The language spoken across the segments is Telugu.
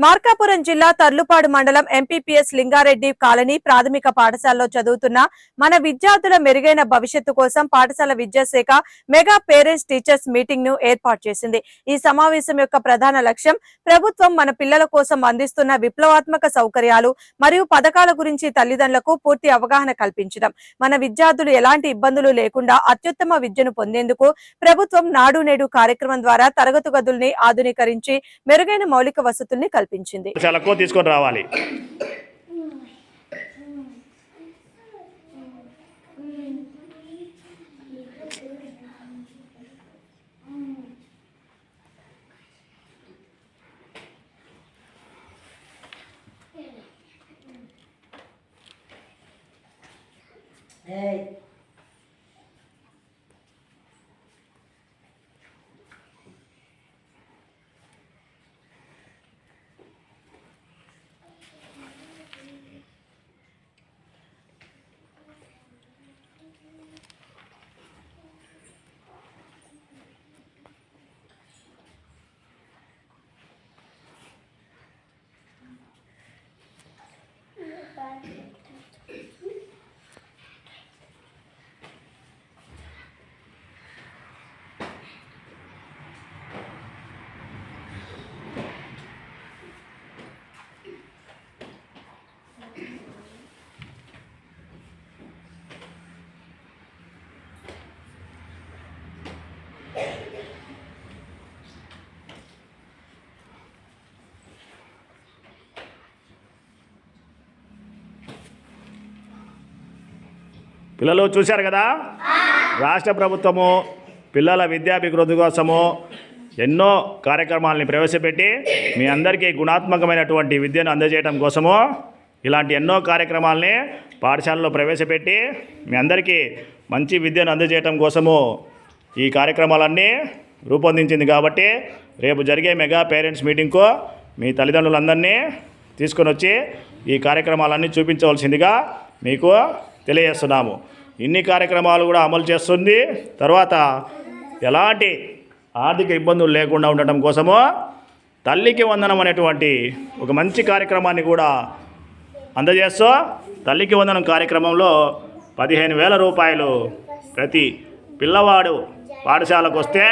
మార్కాపురం జిల్లా తర్లుపాడు మండలం ఎంపీపీఎస్ లింగారెడ్డి కాలనీ ప్రాథమిక పాఠశాలలో చదువుతున్న మన విద్యార్థుల మెరుగైన భవిష్యత్తు కోసం పాఠశాల విద్యాశాఖ మెగా పేరెంట్స్ టీచర్స్ మీటింగ్ను ఏర్పాటు చేసింది. ఈ సమావేశం యొక్క ప్రధాన లక్ష్యం ప్రభుత్వం మన పిల్లల కోసం అందిస్తున్న విప్లవాత్మక సౌకర్యాలు మరియు పథకాల గురించి తల్లిదండ్రులకు పూర్తి అవగాహన కల్పించడం. మన విద్యార్థులు ఎలాంటి ఇబ్బందులు లేకుండా అత్యుత్తమ విద్యను పొందేందుకు ప్రభుత్వం నాడు నేడు కార్యక్రమం ద్వారా తరగతి గదుల్ని ఆధునీకరించి మెరుగైన మౌలిక వసతుల్ని కల్పించింది. పాఠశాలకు తీసుకొని రావాలి. పిల్లలు చూశారు కదా? రాష్ట్ర ప్రభుత్వము పిల్లల విద్యాభివృద్ధి కోసము ఎన్నో కార్యక్రమాలని ప్రవేశపెట్టి మీ అందరికీ గుణాత్మకమైనటువంటి విద్యను అందజేయడం కోసము ఇలాంటి ఎన్నో కార్యక్రమాలని పాఠశాలలో ప్రవేశపెట్టి మీ అందరికీ మంచి విద్యను అందజేయటం కోసము ఈ కార్యక్రమాలన్నీ రూపొందించింది కాబట్టి రేపు జరిగే మెగా పేరెంట్స్ మీటింగ్కు మీ తల్లిదండ్రులందరినీ తీసుకొని వచ్చి ఈ కార్యక్రమాలన్నీ చూపించవలసిందిగా మీకు తెలియజేస్తున్నాము. ఇన్ని కార్యక్రమాలు కూడా అమలు చేస్తుంది. తర్వాత ఎలాంటి ఆర్థిక ఇబ్బందులు లేకుండా ఉండటం కోసము తల్లికి వందనం అనేటువంటి ఒక మంచి కార్యక్రమాన్ని కూడా అందజేస్తూ తల్లికి వందనం కార్యక్రమంలో పదిహేను వేల రూపాయలు ప్రతి పిల్లవాడు పాఠశాలకు వస్తే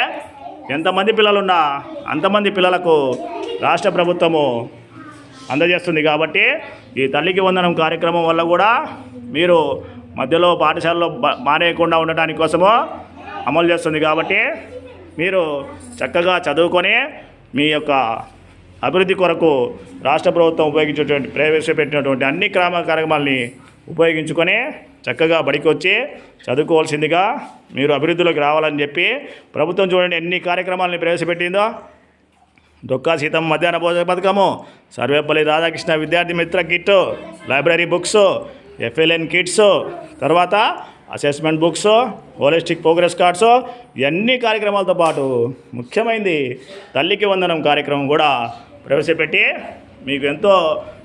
ఎంతమంది పిల్లలున్నా అంతమంది పిల్లలకు రాష్ట్ర ప్రభుత్వము అందజేస్తుంది కాబట్టి ఈ తల్లికి వందనం కార్యక్రమం వల్ల కూడా మీరు మధ్యలో పాఠశాలలో మానేయకుండా ఉండటానికి కోసము అమలు చేస్తుంది కాబట్టి మీరు చక్కగా చదువుకొని మీ యొక్క అభివృద్ధి కొరకు రాష్ట్ర ప్రభుత్వం ఉపయోగించేటువంటి ప్రవేశపెట్టినటువంటి అన్ని క్రమ కార్యక్రమాల్ని ఉపయోగించుకొని చక్కగా బడికి వచ్చి చదువుకోవాల్సిందిగా మీరు అభివృద్ధిలోకి రావాలని చెప్పి ప్రభుత్వం చూడండి ఎన్ని కార్యక్రమాలని ప్రవేశపెట్టిందో. దొక్కా సీతం మధ్యాహ్న భోజన పథకము Sarvepalli Radhakrishna Vidyarthi Mitra kit library books FLN kits తర్వాత assessment books holistic progress cards ఇవన్నీ కార్యక్రమాలతో పాటు ముఖ్యమైనది తల్లికి వందనం కార్యక్రమం కూడా ప్రవేశపెట్టి మీకు ఎంతో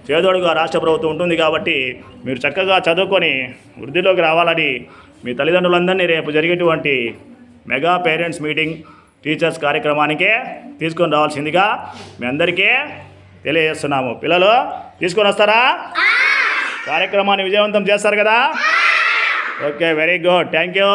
చేదోడుగా రాష్ట్ర ప్రభుత్వం ఉంటుంది కాబట్టి మీరు చక్కగా చదువుకొని వృద్ధిలోకి రావాలని మీ తల్లిదండ్రులందరినీ రేపు జరిగేటువంటి మెగా పేరెంట్స్ మీటింగ్ టీచర్స్ కార్యక్రమానికే తీసుకొని రావాల్సిందిగా మీ అందరికీ తెలియజేస్తున్నాము. పిల్లలు తీసుకొని వస్తారా? కార్యక్రమాన్ని విజయవంతం చేస్తారు కదా? Okay very good thank you